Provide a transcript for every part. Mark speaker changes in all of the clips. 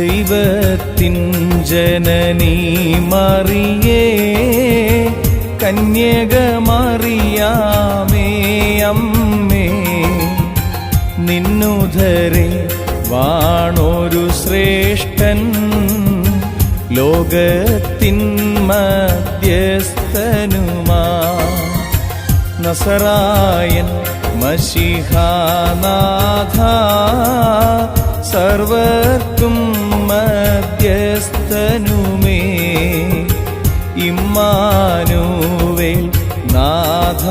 Speaker 1: ദൈവത്തിൻ ജനനി മറിയേ കന്യക മറിയാമേ അമ്മേ. നിന്നുധരെ വാണോരു ശ്രേഷ്ഠൻ ലോകത്തിൻ മധ്യസ്ഥനുമാ. നസറായൻ മഷിഹാനാഥ സർവർക്കും മധ്യസ്ഥനുമേ ഇമ്മാനുവേൽ നാഥ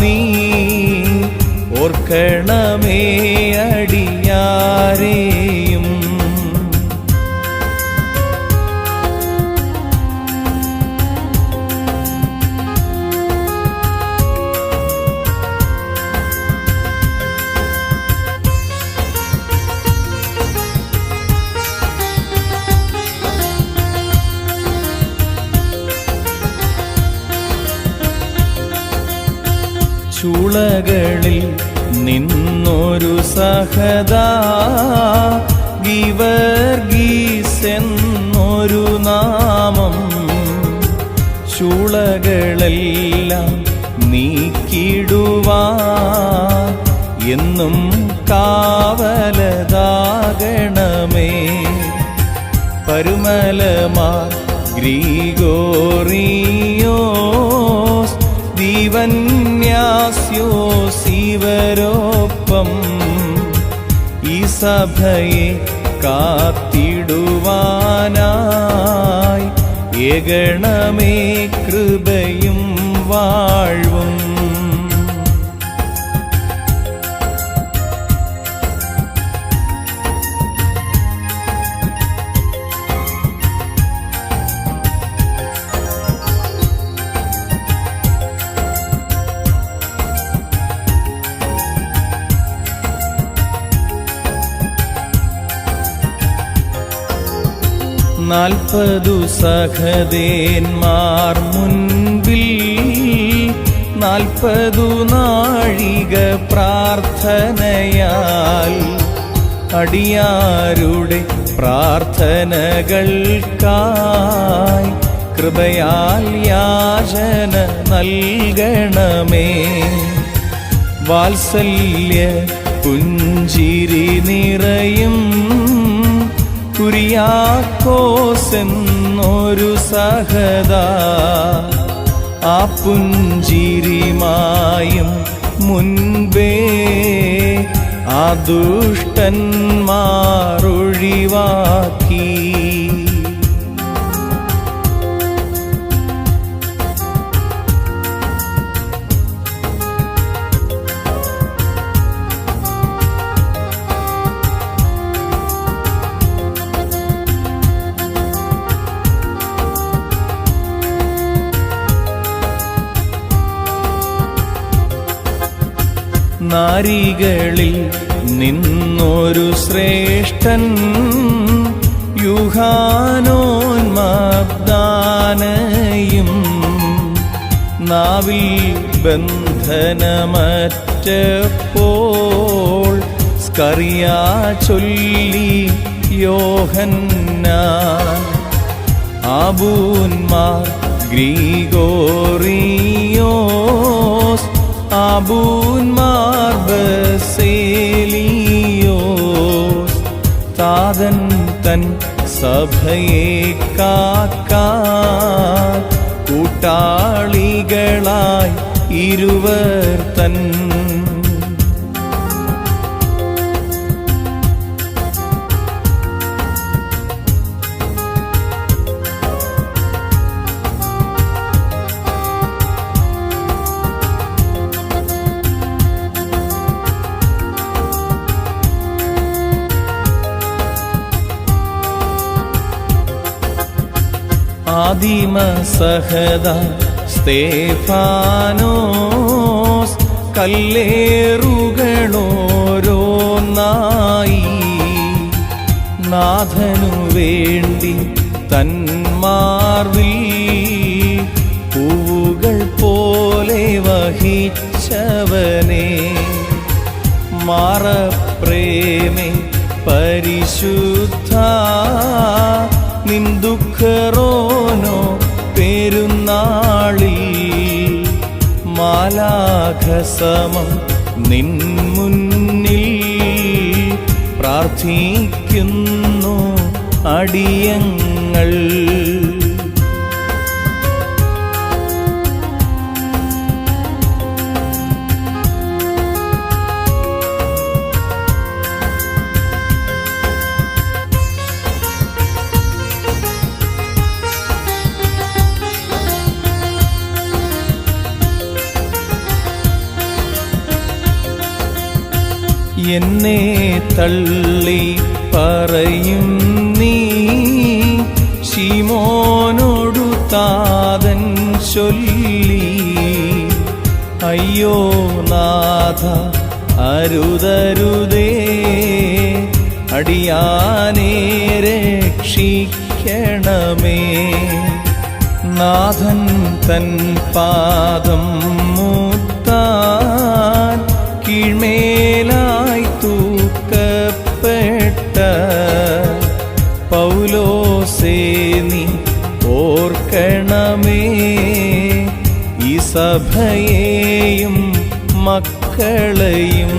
Speaker 1: നീ. ഓർക്കണമേ അടിയാരെയും ചുളകളിൽ നിന്നൊരു സഹദാ ഗിവർഗീസെന്നൊരു നാമം. ചുളകളെല്ലാം നീക്കിടുവാ എന്നും കാവലതാകണമേ. പരുമലമാർ ഗ്രീഗോറിയോസ് ദീവന്യാസ്യോസ് ഇവരൊപ്പം ഈ സഭയെ കാത്തിടുവാനായി ഏകണമേ കൃപയും വാഴ്വും നാൽപ്പതു സഹദേന്മാർ മുൻപിൽ നാൽപ്പതു നാഴിക പ്രാർത്ഥനയാൽ അടിയാരുടെ പ്രാർത്ഥനകൾക്കായി കൃപയാൽ യാചന നൽകണമേ. വാത്സല്യ പുഞ്ചിരി നിറയും കുരിയാക്കോസെന്നൊരു സഹത. ആ പുഞ്ചിരിമായും മുൻപേ ആ ദുഷ്ടന്മാരൊഴിവാക്കി. നാരികളിൽ നിന്നൊരു ശ്രേഷ്ഠൻ യുഹാനോന്മാനയും നാവിൽ ബന്ധനമറ്റപ്പോൾ സ്കറിയാ ചൊല്ലി യോഹന്നാൻ ആബൂന്മാർ ഗ്രീഗോറിയോസ് ആബൂന്മാർ ബസേലിയോസ് താതൻ തൻ സഭയെ കൂട്ടാളികളായി ഇരുവർ തൻ ആദിമ സഹദ സ്തേഫാനോസ് കല്ലേറുകളോരോന്നായി നാഥനു വേണ്ടി തന്മാർവിൽ പൂവുകൾ പോലെ വഹിച്ചവനെ മാറപ്രേമേ പരിശുദ്ധ നിൻ മാലാഘസമം നിൻ മുന്നിൽ പ്രാർത്ഥിക്കുന്നു അടിയങ്ങൾ. എന്നെ തള്ളി പറയും നീ. ശിമോനോടു താതൻ ചൊല്ലി. അയ്യോ നാഥ അരുതരുതേ. അടിയാനേ രക്ഷിക്കണമേ. നാഥൻ തൻ പാദം മൂത്താൻ മക്കളെയും